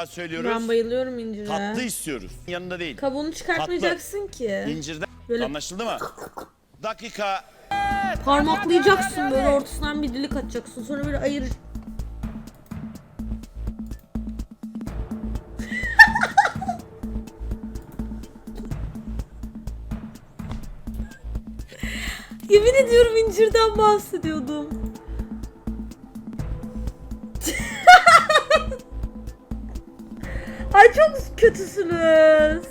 daha söylüyoruz. Ben bayılıyorum incire. Tatlı istiyoruz. Yanında değil. Kabuğunu çıkartmayacaksın ki. İncirden. Böyle- Anlaşıldı mı? Dakika. Parmaklayacaksın böyle ortasından bir dilik atacaksın. Sonra böyle ayır. Yemin ediyorum incirden bahsediyordum. Ay çok kötüsünüz.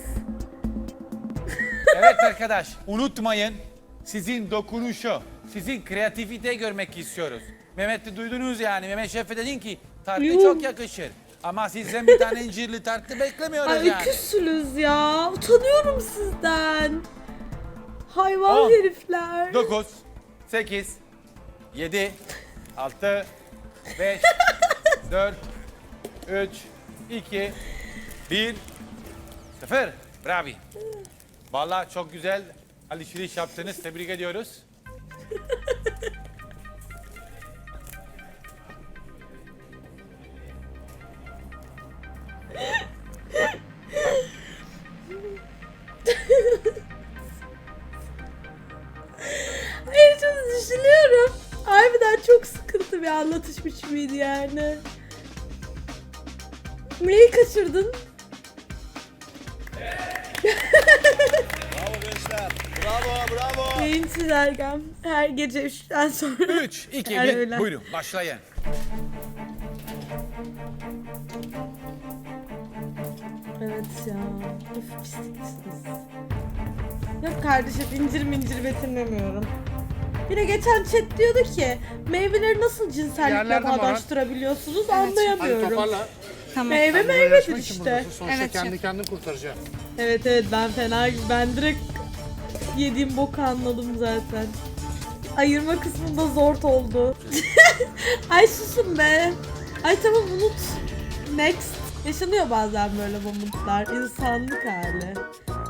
Evet arkadaş, unutmayın sizin dokunuşu, sizin kreativite görmek istiyoruz. Mehmet'i duydunuz yani. Mehmet Şef'e dedin ki tartı Yuh. çok yakışır. Ama sizden bir tane incirli tartı beklemiyoruz Ay yani. öküzsünüz ya. Utanıyorum sizden. Hayvan On. herifler. 9, 8, 7, 6, 5, 4, 3, 2, 1, 0. Bravo. Vallahi çok güzel alışveriş yaptınız. Tebrik ediyoruz. Hayır çok düşünüyorum. Harbiden çok sıkıntı bir anlatış biçimiydi yani. Neyi kaçırdın? Yayın çizelgem. Her gece 3'ten sonra. 3, 2, Her 1. öğlen. Buyurun başlayın. Evet ya. Of pisliksiniz. Yok kardeşim incir mincir betimlemiyorum. Bir de geçen chat diyordu ki meyveleri nasıl cinsellikle Yerlerde bağdaştırabiliyorsunuz Hadi anlayamıyorum. toparla. Meyve Sen buraya meyvedir yarışmak için işte. buradasın. Sonuçta Evet, kendi kendini kurtaracaksın. Evet evet ben fena ben direkt yediğim boku anladım zaten. Ayırma kısmında zor oldu. Ay susun be. Ay tamam unut. Next. Yaşanıyor bazen böyle momentlar. İnsanlık hali.